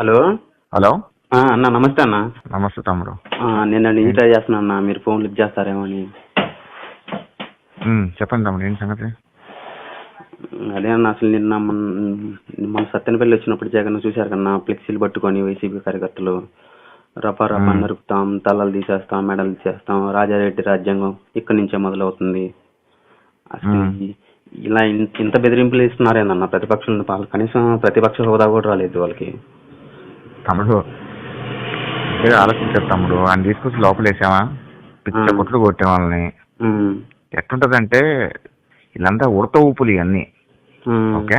Hello? Hello? అన్న నమస్తే అన్న. నమస్తే తమ్ముడు. నుంచి ట్రై చేస్తున్నా అన్న. మీరు ఫోన్ లిఫ్ట్ చేస్తారేమో అని చెప్పండి తమ్ముడు ఏంటి సంగతి? అదే అన్న అసలు నిన్న మన మన సత్తెనపల్లి వచ్చినప్పుడు జగన్ చూశారు కన్నా ఫ్లెక్సీలు పట్టుకొని వైసీపీ కార్యకర్తలు రఫా రఫా మ్మ్. నరుకుతాం తలలు తీసేస్తాం మెడలు తీసేస్తాం రాజారెడ్డి రాజ్యాంగం ఇక్కడి నుంచే మొదలవుతుంది. అసలు ఇలా ఇంత బెదిరింపులు ఇస్తున్నారేందన్న ప్రతిపక్షం కనీసం ప్రతిపక్ష హోదా కూడా రాలేదు వాళ్ళకి. తమ్ముడు ఏదో ఆలోచించారు తమ్ముడు ఆయన తీసుకొచ్చి లోపల వేసామా పిచ్చ. కొట్లు కొట్టే వాళ్ళని మ్మ్. ఎట్లుంటదంటే వీళ్ళంతా ఉడత ఊపులు ఇవన్నీ. ఓకే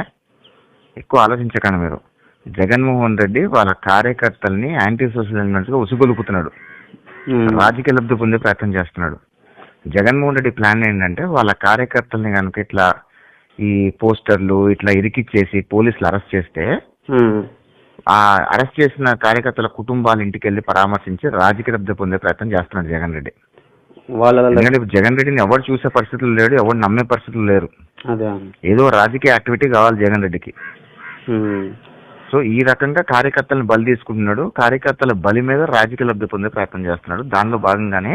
ఎక్కువ ఆలోచించకండి మీరు జగన్మోహన్ రెడ్డి వాళ్ళ కార్యకర్తల్ని యాంటీ సోషల్ ఎలిమెంట్స్గా ఉసుగొలుపుతున్నాడు. రాజకీయ లబ్ధి పొందే ప్రయత్నం చేస్తున్నాడు జగన్మోహన్ రెడ్డి ప్లాన్ ఏంటంటే వాళ్ళ కార్యకర్తల్ని కనుక ఇట్లా ఈ పోస్టర్లు ఇట్లా ఇరికిచ్చేసి పోలీసులు అరెస్ట్ చేస్తే. ఆ అరెస్ట్ చేసిన కార్యకర్తల కుటుంబాల ఇంటికి వెళ్ళి పరామర్శించి రాజకీయ లబ్ధి పొందే ప్రయత్నం చేస్తున్నాడు జగన్ రెడ్డి. వాళ్ళ ఎందుకంటే జగన్ రెడ్డిని ఎవరు చూసే పరిస్థితులు లేడు ఎవరు నమ్మే పరిస్థితులు లేరు. ఏదో రాజకీయ యాక్టివిటీ కావాలి జగన్ రెడ్డికి. సో ఈ రకంగా కార్యకర్తలను బలి తీసుకుంటున్నాడు కార్యకర్తల బలి మీద రాజకీయ లబ్ధి పొందే ప్రయత్నం చేస్తున్నాడు. దానిలో భాగంగానే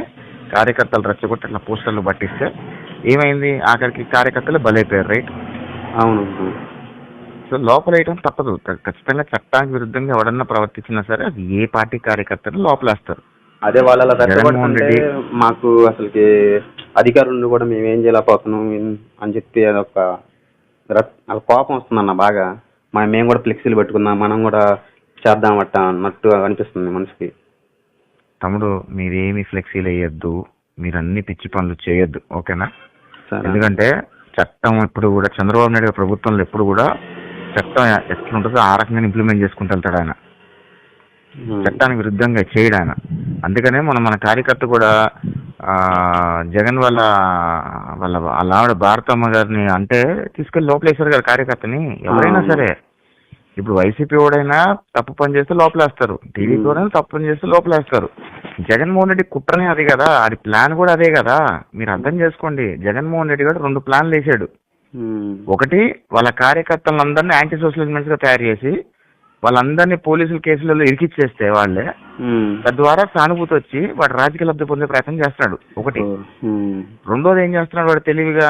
కార్యకర్తలు రెచ్చగొట్టి అట్లా పోస్టర్లు పట్టిస్తే ఏమైంది? ఆఖరికి కార్యకర్తలు బలైపోయారు రైట్? అవును. సో లోపల వేయడం తప్పదు. ఖచ్చితంగా చట్టానికి విరుద్ధంగా ఎవడన్నా ప్రవర్తించినా సరే అది ఏ పార్టీ కార్యకర్తలు లోపలేస్తారు. అదే వాళ్ళ అలా రెచ్చగొడుతుంటే మాకు అసలుకి అధికారులు కూడా మేము ఏం చేయలేకపోతున్నాం అని చెప్పి అదొక అలా కోపం వస్తుందన్న బాగా. మనం మేము కూడా ఫ్లెక్సీలు పెట్టుకుందాం మనం కూడా చేద్దామట అన్నట్టు అనిపిస్తుంది మనసుకి తమ్ముడు మీరేమి ఫ్లెక్సీలు వేయొద్దు మీరు అన్ని పిచ్చి పనులు చేయొద్దు ఓకేనా? ఎందుకంటే చట్టం ఎప్పుడు కూడా చంద్రబాబు నాయుడు ప్రభుత్వంలో ఎప్పుడు కూడా చట్టం ఎట్లా ఉంటుందో ఆ రకంగా ఇంప్లిమెంట్ చేసుకుంటూ వెళ్తాడు ఆయన. చట్టానికి విరుద్ధంగా చేయడు ఆయన. అందుకనే మనం మన కార్యకర్త కూడా ఆ, జగన్ వాళ్ళ వాళ్ళ వాళ్ళ ఆవిడ భారతమ్మ గారిని అంటే తీసుకెళ్ళి లోపలేశారు కదా కార్యకర్తని. ఎవరైనా. సరే. ఇప్పుడు వైసీపీ వాడైనా తప్పు పని చేస్తే లోపలేస్తారు. టీడీపీ. వాడైనా తప్పు పని చేస్తే లోపలేస్తారు. జగన్మోహన్ రెడ్డి కుట్రనే అది కదా. అది ప్లాన్ కూడా అదే కదా. మీరు అర్థం చేసుకోండి. జగన్మోహన్ రెడ్డి గారు రెండు ప్లాన్లు వేసాడు. ఒకటి వాళ్ళ కార్యకర్తలందరినీ యాంటీ సోషల్ ఎలిమెంట్స్గా తయారు చేసి వాళ్ళందరినీ పోలీసుల కేసులలో ఇరికిచ్చేస్తే వాళ్ళే ఉమ్. తద్వారా సానుభూతి వచ్చి వాడు రాజకీయ లబ్ధి పొందే ప్రయత్నం చేస్తున్నాడు ఒకటి. ఉమ్. రెండోది ఏం చేస్తున్నాడు వాడు తెలివిగా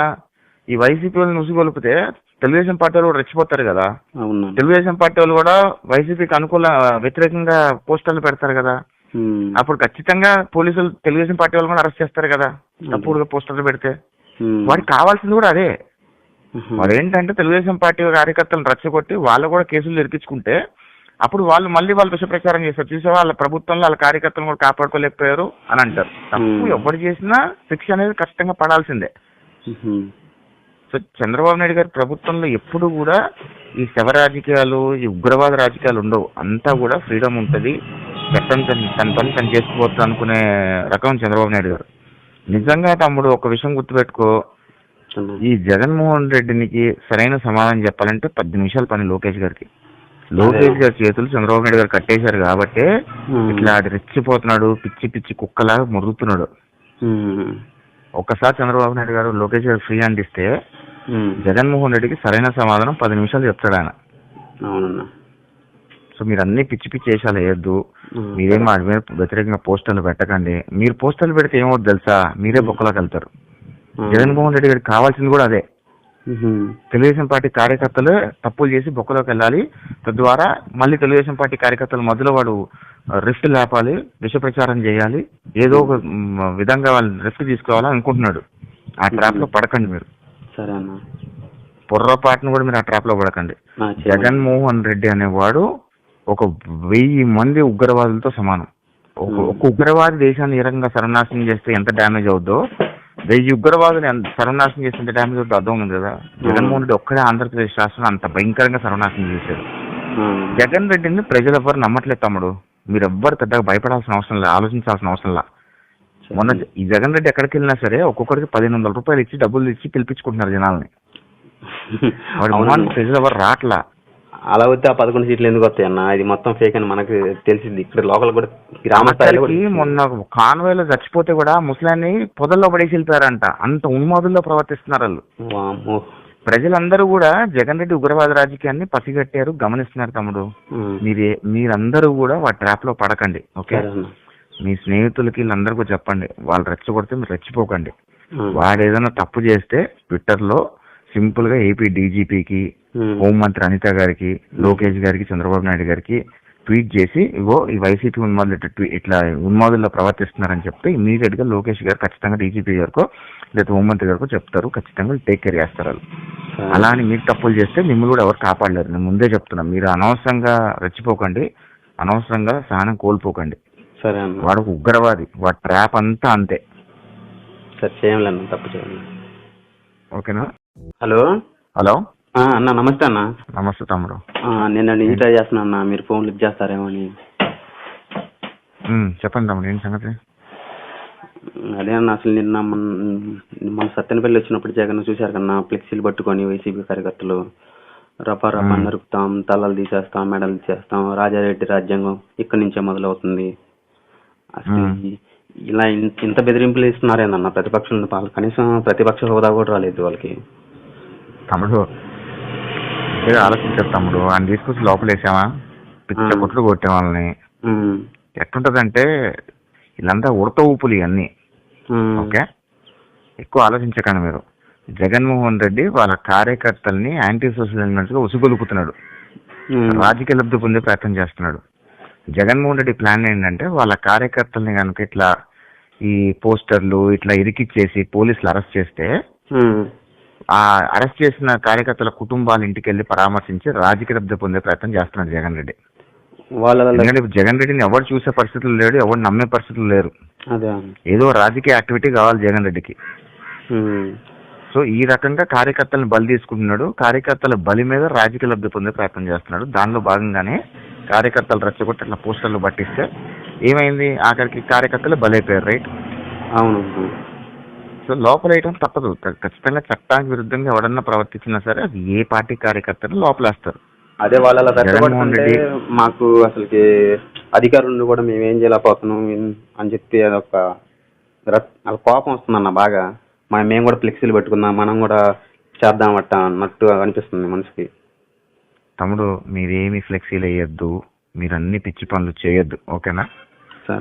ఈ వైసీపీ వాళ్ళని ఉసిగొలిపితే తెలుగుదేశం పార్టీ వాళ్ళు కూడా రెచ్చిపోతారు కదా. తెలుగుదేశం పార్టీ వాళ్ళు కూడా వైసీపీకి అనుకూల వ్యతిరేకంగా పోస్టర్లు పెడతారు కదా. అప్పుడు ఖచ్చితంగా పోలీసులు తెలుగుదేశం పార్టీ వాళ్ళు కూడా అరెస్ట్ చేస్తారు కదా. తప్పుడుగా పోస్టర్లు పెడితే. వాడికి కావాల్సింది కూడా అదే. వాడు ఏంటంటే తెలుగుదేశం పార్టీ కార్యకర్తలను రెచ్చగొట్టి వాళ్ళు కూడా కేసులు ఇరికించుకుంటే అప్పుడు వాళ్ళు మళ్ళీ వాళ్ళు విష ప్రచారం చేస్తారు. చూసే వాళ్ళ ప్రభుత్వంలో వాళ్ళ కార్యకర్తలను కూడా కాపాడుకోలేకపోయారు అని అంటారు. తప్పు. ఎవరు చేసినా శిక్ష అనేది ఖచ్చితంగా పడాల్సిందే. సో చంద్రబాబు నాయుడు గారి ప్రభుత్వంలో ఎప్పుడు కూడా ఈ శవ రాజకీయాలు ఈ ఉగ్రవాద రాజకీయాలు ఉండవు. అంతా కూడా ఫ్రీడమ్ ఉంటుంది. చట్టం తన తన పని తను చేసుకోవచ్చు అనుకునే రకం చంద్రబాబు నాయుడు గారు. నిజంగా తమ్ముడు ఒక విషయం గుర్తుపెట్టుకో. ఈ జగన్మోహన్ రెడ్డినికి సరైన సమాధానం చెప్పాలంటే పది నిమిషాల పని లోకేష్ గారికి లోకేష్ గారి చేతులు చంద్రబాబు నాయుడు గారు కట్టేశారు కాబట్టి. ఇట్లా రెచ్చిపోతున్నాడు పిచ్చి పిచ్చి కుక్కలా మురుగుతున్నాడు. ఒక్కసారి చంద్రబాబు నాయుడు గారు లోకేష్ గారు ఫ్రీ ఉమ్. జగన్మోహన్ రెడ్డికి సరైన సమాధానం పది నిమిషాలు చెప్తాడు ఆయన సో మీరు అన్ని పిచ్చి పిచ్చి వేషాలు వేయద్దు. మీరేం వాడి మీద వ్యతిరేకంగా పోస్టర్లు పెట్టకండి మీరు పోస్టర్లు పెడితే ఏమవుతుంది తెలుసా మీరే బొక్కలోకి వెళ్తారు. జగన్మోహన్ రెడ్డి గారికి కావాల్సింది కూడా అదే. తెలుగుదేశం పార్టీ కార్యకర్తలు తప్పులు చేసి బొక్కలోకి వెళ్ళాలి. తద్వారా మళ్ళీ తెలుగుదేశం పార్టీ కార్యకర్తల మధ్యలో వాడు రిఫ్ట్ లేపాలి విష ప్రచారం చేయాలి ఏదో ఒక విధంగా వాళ్ళు రిఫ్ట్ తీసుకోవాలని అనుకుంటున్నాడు. ఆ ట్రాప్లో పడకండి మీరు. సరే అన్న. పొర్రపాటును కూడా మీరు ఆ ట్రాప్లో పడకండి. జగన్మోహన్ రెడ్డి అనేవాడు ఒక వెయ్యి మంది ఉగ్రవాదులతో సమానం. ఒక. ఒక ఉగ్రవాది దేశాన్ని ఏ రకంగా సర్వనాశనం చేస్తే ఎంత డ్యామేజ్ అవుద్దో వెయ్యి ఉగ్రవాదులు ఎంత సర్వనాశనం డ్యామేజ్ అవుతుందో అర్థం ఉంది కదా. జగన్మోహన్ రెడ్డి ఒక్కడే ఆంధ్రప్రదేశ్ రాష్ట్రం అంత భయంకరంగా సర్వనాశనం ఉమ్. జగన్ రెడ్డిని ప్రజలు ఎవ్వరు నమ్మట్లేదు తమ్ముడు. మీరు ఎవ్వరు పెద్దగా భయపడాల్సిన అవసరం లేదు ఆలోచించాల్సిన అవసరం లేదు. మొన్న ఈ జగన్ రెడ్డి ఎక్కడికి వెళ్ళినా సరే ఒక్కొక్కరికి పదిహేను వందల రూపాయలు ఇచ్చి డబ్బులు ఇచ్చి పిలిపించుకుంటున్నారు జనాల్ని. వాడి ప్రజలు ఎవరు రాట్లా. అలా వస్తే ఆ పదకొండు సీట్లు ఎందుకు వస్తాయి అన్న? ఇది మొత్తం ఫేక్ అని మనకు తెలిసింది. ఇక్కడ లోకల్ కూడా గ్రామ స్థాయిలో కూడా ఆఖరికి మొన్న కాన్వేలో చచ్చిపోతే కూడా ముసలాన్ని పొదల్లో పడేసి వెళ్ళిపోయారంట అంత ఉన్మాదుల్లో ప్రవర్తిస్తున్నారు వాళ్ళు. వామ్మో. ప్రజలందరూ కూడా జగన్ రెడ్డి ఉగ్రవాద రాజకీయాన్ని పసిగట్టారు గమనిస్తున్నారు తమ్ముడు. ఉమ్. మీరే మీరందరూ కూడా వాటి ట్రాప్లో పడకండి ఓకే? సరే అన్న. మీ స్నేహితులకి వీళ్ళందరికీ చెప్పండి. వాళ్ళు రెచ్చగొడితే మీరు రెచ్చిపోకండి. ఉమ్. వాడు ఏదైనా తప్పు చేస్తే ట్విట్టర్లో సింపుల్గా ఏపీ డీజీపీకి. హోంమంత్రి అనిత గారికి లోకేష్ గారికి చంద్రబాబు నాయుడు గారికి ట్వీట్ చేసి ఇగో ఈ వైసీపీ ఉన్మాదులు ఇట్లా ఉన్మాదుల్లో ప్రవర్తిస్తున్నారని చెప్తే ఇమీడియట్గా లోకేష్ గారు ఖచ్చితంగా డీజీపీ గారికో లేదా హోంమంత్రి గారికో చెప్తారు. ఖచ్చితంగా టేక్ కేర్ చేస్తారు వాళ్ళు. అలా అని మీరు తప్పులు చేస్తే మిమ్మల్ని కూడా ఎవరు కాపాడలేరు. నేను ముందే చెప్తున్నా మీరు అనవసరంగా రెచ్చిపోకండి అనవసరంగా సహనం కోల్పోకండి. సరే వాడు ఉగ్రవాది వాడి ట్రాప్ అంతా అంతే. సరే చేయంలే అన్న తప్పు చేయండి ఓకేనా? హలో? హలో? ఆ, అన్న నమస్తే అన్న. నమస్తే తమ్ముడు. నేను ట్రై చేస్తున్నా అన్న. మీరు ఫోన్ లిఫ్ట్ చేస్తారేమో అని. చెప్పండి తమ్ముడు ఏంటి సంగతి? అదే అన్న అసలు నిన్న మన సత్తెనపల్లి వచ్చినప్పుడు జగన్ చూశారు కన్నా ఫ్లెక్సీలు పట్టుకొని వైసీపీ కార్యకర్తలు రపా మ్మ్. నరుకుతాం తలలు తీసేస్తాం మెడలు తీసేస్తాం రాజారెడ్డి రాజ్యాంగం ఇక్కడి నుంచే మొదలవుతుంది. అసలు ఇలా ఇంత బెదిరింపులు ఇస్తున్నారేనన్న ప్రతిపక్షం కనీసం ప్రతిపక్ష హోదా కూడా రాలేదు వాళ్ళకి. తమ్ముడు ఏదో ఆలోచించారు తమ్ముడు ఆయన తీసుకొచ్చి లోపల వేసామా పిచ్చ. కొట్లు కొట్టే వాళ్ళని. ఎట్టుంటదంటే వీళ్ళంతా ఉడత ఊపులు ఇవన్నీ. ఓకే ఎక్కువ ఆలోచించకండి మీరు జగన్మోహన్ రెడ్డి వాళ్ళ కార్యకర్తల్ని యాంటీ సోషల్ ఎలిమెంట్స్గా ఉసుగొలుపుతున్నాడు. రాజకీయ లబ్ధి పొందే ప్రయత్నం చేస్తున్నాడు జగన్మోహన్ రెడ్డి ప్లాన్ ఏంటంటే వాళ్ళ కార్యకర్తల్ని కనుక ఇట్లా ఈ పోస్టర్లు ఇట్లా ఇరికిచ్చేసి పోలీసులు అరెస్ట్ చేస్తే. ఆ అరెస్ట్ చేసిన కార్యకర్తల కుటుంబాల ఇంటికి వెళ్ళి పరామర్శించి రాజకీయ లబ్ధి పొందే ప్రయత్నం చేస్తున్నాడు జగన్ రెడ్డి. వాళ్ళ ఎందుకంటే జగన్ రెడ్డిని ఎవరు చూసే పరిస్థితులు లేడు ఎవరు నమ్మే పరిస్థితులు లేరు. అదే ఏదో రాజకీయ యాక్టివిటీ కావాలి జగన్ రెడ్డికి. సో ఈ రకంగా కార్యకర్తలను బలి తీసుకుంటున్నాడు. కార్యకర్తల బలి మీద రాజకీయ లబ్ధి పొందే ప్రయత్నం చేస్తున్నాడు. దానిలో భాగంగానే కార్యకర్తలు రెచ్చగొట్టి అట్లా పోస్టర్లు పట్టిస్తే ఏమైంది? ఆఖరికి కార్యకర్తలు బలైపోయారు రైట్? అవును. సో లోపల వేయటం తప్పదు ఖచ్చితంగా చట్టానికి విరుద్ధంగా ఎవడన్నా ప్రవర్తించినా సరే అది ఏ పార్టీ కార్యకర్తలు లోపలేస్తారు. అదే వాళ్ళ అలా మాకు అసలుకి అధికారులు కూడా మేము ఏం చేయలేకపోతున్నాం అని చెప్పి అదొక వాళ్ళ కోపం వస్తుందన్న బాగా. మా మేము కూడా ఫ్లెక్సీలు పెట్టుకుందాం మనం కూడా చేద్దామట అన్నట్టు అనిపిస్తుంది మనసుకి తమ్ముడు మీరేమి ఫ్లెక్సీలు వేయొద్దు మీరు అన్ని పిచ్చి పనులు చేయొద్దు ఓకేనా?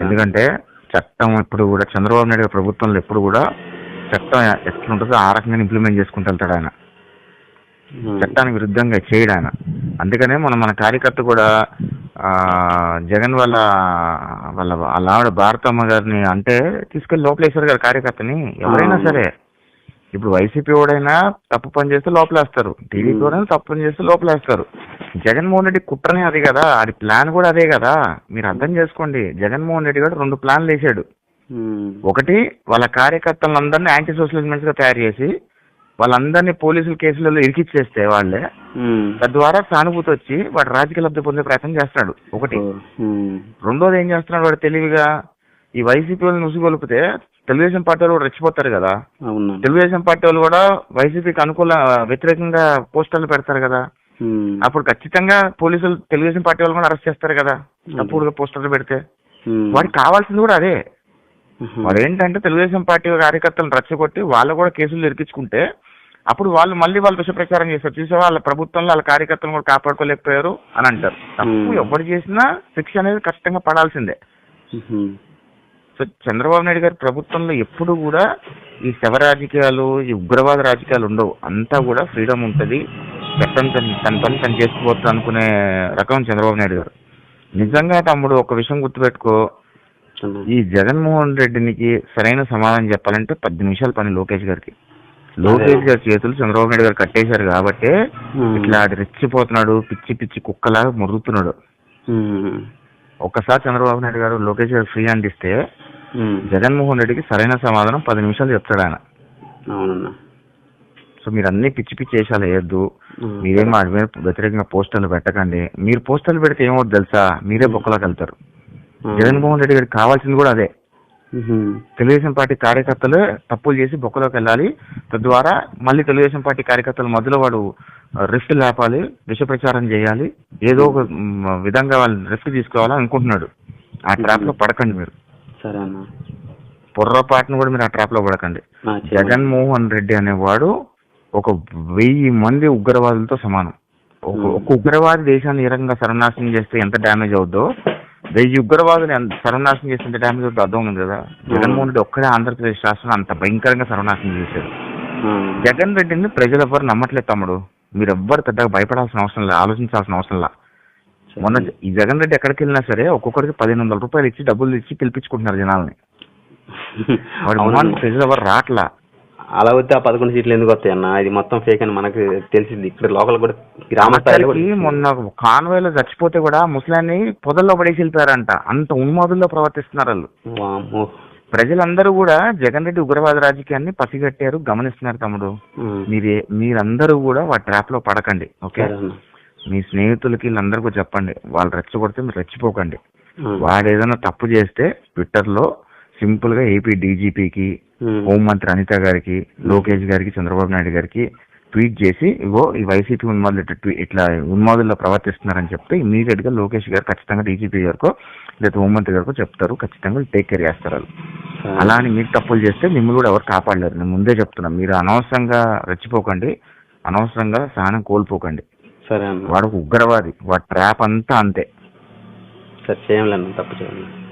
ఎందుకంటే చట్టం ఎప్పుడు కూడా చంద్రబాబు నాయుడు ప్రభుత్వంలో ఎప్పుడు కూడా చట్టం ఎట్లుంటుందో ఆ రకంగా ఇంప్లిమెంట్ చేసుకుంటూ వెళ్తాడు ఆయన. ఉమ్. చట్టానికి విరుద్ధంగా చేయడు ఆయన. అందుకనే మనం మన కార్యకర్త కూడా ఆ, జగన్ వాళ్ళ వాళ్ళ వాళ్ళ ఆవిడ భారతమ్మ గారిని అంటే తీసుకెళ్ళి లోపలేశారు కదా కార్యకర్తని. ఎవరైనా అవును. సరే. ఇప్పుడు వైసీపీ వాడైనా తప్పు పని చేస్తే లోపలేస్తారు. టీడీపీ వాడైనా తప్పు పని చేస్తే లోపలేస్తారు. జగన్మోహన్ రెడ్డి కుట్రనే అది కదా. అది ప్లాన్ కూడా అదే కదా. మీరు అర్థం చేసుకోండి. జగన్మోహన్ రెడ్డి గారు రెండు ప్లాన్లు వేసాడు. ఒకటి వాళ్ళ కార్యకర్తలందరినీ యాంటీ సోషల్ ఎలిమెంట్స్గా తయారు చేసి వాళ్ళందరినీ పోలీసుల కేసులలో ఇరికిచ్చేస్తే వాళ్ళే ఉమ్. తద్వారా సానుభూతి వచ్చి వాడు రాజకీయ లబ్ధి పొందే ప్రయత్నం చేస్తున్నాడు. ఒకటి. ఉమ్. రెండోది ఏం చేస్తున్నాడు వాడు తెలివిగా? ఈ వైసీపీ వాళ్ళని ఉసుగొలిపితే తెలుగుదేశం పార్టీ వాళ్ళు కూడా రెచ్చిపోతారు కదా. తెలుగుదేశం పార్టీ వాళ్ళు కూడా వైసీపీకి అనుకూల వ్యతిరేకంగా పోస్టర్లు పెడతారు కదా. అప్పుడు ఖచ్చితంగా పోలీసులు తెలుగుదేశం పార్టీ వాళ్ళు కూడా అరెస్ట్ చేస్తారు కదా. తప్పుడు పోస్టర్లు పెడితే. వాడికి కావాల్సింది కూడా అదే. వాడు ఏంటంటే తెలుగుదేశం పార్టీ కార్యకర్తలను రెచ్చగొట్టి వాళ్ళు కూడా కేసులు ఇరికించుకుంటే అప్పుడు వాళ్ళు మళ్ళీ వాళ్ళు విష ప్రచారం చేస్తారు చూసే వాళ్ళ ప్రభుత్వంలో వాళ్ళ కార్యకర్తలను కూడా కాపాడుకోలేకపోయారు అని అంటారు. తప్పు. ఎవరు చేసినా శిక్ష అనేది ఖచ్చితంగా పడాల్సిందే. సో చంద్రబాబు నాయుడు గారి ప్రభుత్వంలో ఎప్పుడు కూడా ఈ శవ రాజకీయాలు ఈ ఉగ్రవాద రాజకీయాలు ఉండవు. అంతా కూడా ఫ్రీడమ్ ఉంటది. చట్టం తన తన పని తను చేసుకోవచ్చు అనుకునే రకం చంద్రబాబు నాయుడు గారు. నిజంగా తమ్ముడు ఒక విషయం గుర్తుపెట్టుకో. ఈ జగన్మోహన్ రెడ్డినికి సరైన సమాధానం చెప్పాలంటే పది నిమిషాల పని లోకేష్ గారికి లోకేష్ గారి చేతులు చంద్రబాబు నాయుడు గారు కట్టేశారు కాబట్టి. ఇట్లా రెచ్చిపోతున్నాడు పిచ్చి పిచ్చి కుక్కలాగా మురుగుతున్నాడు ఉమ్. ఒక్కసారి చంద్రబాబు నాయుడు గారు లోకేష్ గారు ఫ్రీ హ్యాండ్ ఇస్తే. జగన్మోహన్ రెడ్డికి సరైన సమాధానం పది నిమిషాలు చెప్తాడు ఆయన సో మీరు అన్ని పిచ్చి పిచ్చి వేషాలు వేయద్దు. మీరేం వాడి మీద వ్యతిరేకంగా పోస్టర్లు పెట్టకండి మీరు పోస్టర్లు పెడితే ఏమవుతుంది తెలుసా మీరే బొక్కలోకి వెళ్తారు. జగన్మోహన్ రెడ్డి గారికి కావాల్సింది కూడా అదే. తెలుగుదేశం పార్టీ కార్యకర్తలు తప్పులు చేసి బొక్కలోకి వెళ్ళాలి. తద్వారా మళ్ళీ తెలుగుదేశం పార్టీ కార్యకర్తల మధ్యలో వాడు రిఫ్ట్ లేపాలి విష ప్రచారం చేయాలి ఏదో ఒక విధంగా వాళ్ళని రిఫ్ట్ తీసుకోవాలని అనుకుంటున్నాడు. ఆ ట్రాప్లో పడకండి మీరు. సరే అన్న. పొర్రపాటును కూడా మీరు ఆ ట్రాప్లో పడకండి. జగన్మోహన్ రెడ్డి అనేవాడు ఒక వెయ్యి మంది ఉగ్రవాదులతో సమానం. ఒక ఉగ్రవాది దేశాన్ని ఏ రకంగా సర్వనాశనం చేస్తే ఎంత డ్యామేజ్ అవుద్దో వెయ్యి ఉగ్రవాదులు ఎంత సర్వనాశనం చేస్తే ఎంత డ్యామేజ్ అవుతుందో అర్థం ఉంది కదా? జగన్మోహన్ రెడ్డి ఒక్కడే ఆంధ్రప్రదేశ్ రాష్ట్రం అంత భయంకరంగా సర్వనాశనం చేశారు. జగన్ రెడ్డిని ప్రజలు ఎవ్వరు నమ్మట్లేదు తమ్ముడు. మీరు ఎవ్వరు పెద్దగా భయపడాల్సిన అవసరం లేదు ఆలోచించాల్సిన అవసరం లేదు మొన్న ఈ జగన్ రెడ్డి ఎక్కడికి వెళ్ళినా సరే ఒక్కొక్కరికి పదిహేను వందల రూపాయలు ఇచ్చి డబ్బులు ఇచ్చి పిలిపించుకుంటున్నారు జనాల్ని. వాడి ప్రజలు ఎవరు రావట్లా అలా వస్తే ఆ పదకొండు సీట్లు ఎందుకు వస్తాయి అన్న? ఇది మొత్తం ఫేక్ అని మనకు తెలిసింది. ఇక్కడ లోకల్ కూడా గ్రామ స్థాయిలో కూడా మొన్న చచ్చిపోతే కూడా ముసలాన్ని పొదల్లో పడేసి వెళ్ళిపోయారంట అంత ఉన్మాదుల్లో ప్రవర్తిస్తున్నారు వాళ్ళు. ప్రజలందరూ కూడా జగన్ రెడ్డి ఉగ్రవాద రాజకీయాన్ని పసిగట్టారు గమనిస్తున్నారు తమ్ముడు. మీరే మీరందరూ కూడా వాటి ట్రాప్లో పడకండి ఓకే. మీ స్నేహితులకి వీళ్ళందరికీ చెప్పండి. వాళ్ళు రెచ్చగొడితే మీరు రెచ్చిపోకండి. వాడు ఏదైనా తప్పు చేస్తే ట్విట్టర్లో సింపుల్గా ఏపీ డీజీపీకి. హోంమంత్రి అనిత గారికి లోకేష్ గారికి చంద్రబాబు నాయుడు గారికి ట్వీట్ చేసి ఇగో ఈ వైసీపీ ఉన్మాదులు ఇట్లా ఇట్లా ఉన్మాదుల్లో ప్రవర్తిస్తున్నారని చెప్తే ఇమీడియట్గా లోకేష్ గారు ఖచ్చితంగా డీజీపీ గారికో లేదా హోంమంత్రి గారికో చెప్తారు. ఖచ్చితంగా టేక్ కేర్ చేస్తారు. అలా అని మీరు తప్పులు చేస్తే మిమ్మల్ని కూడా ఎవరు కాపాడలేరు. నేను ముందే చెప్తున్నా మీరు అనవసరంగా రెచ్చిపోకండి. అనవసరంగా సహనం కోల్పోకండి. సరే వాడు ఉగ్రవాది. వాడి ట్రాప్ అంతా అంతే. సరే తప్పు చేయండి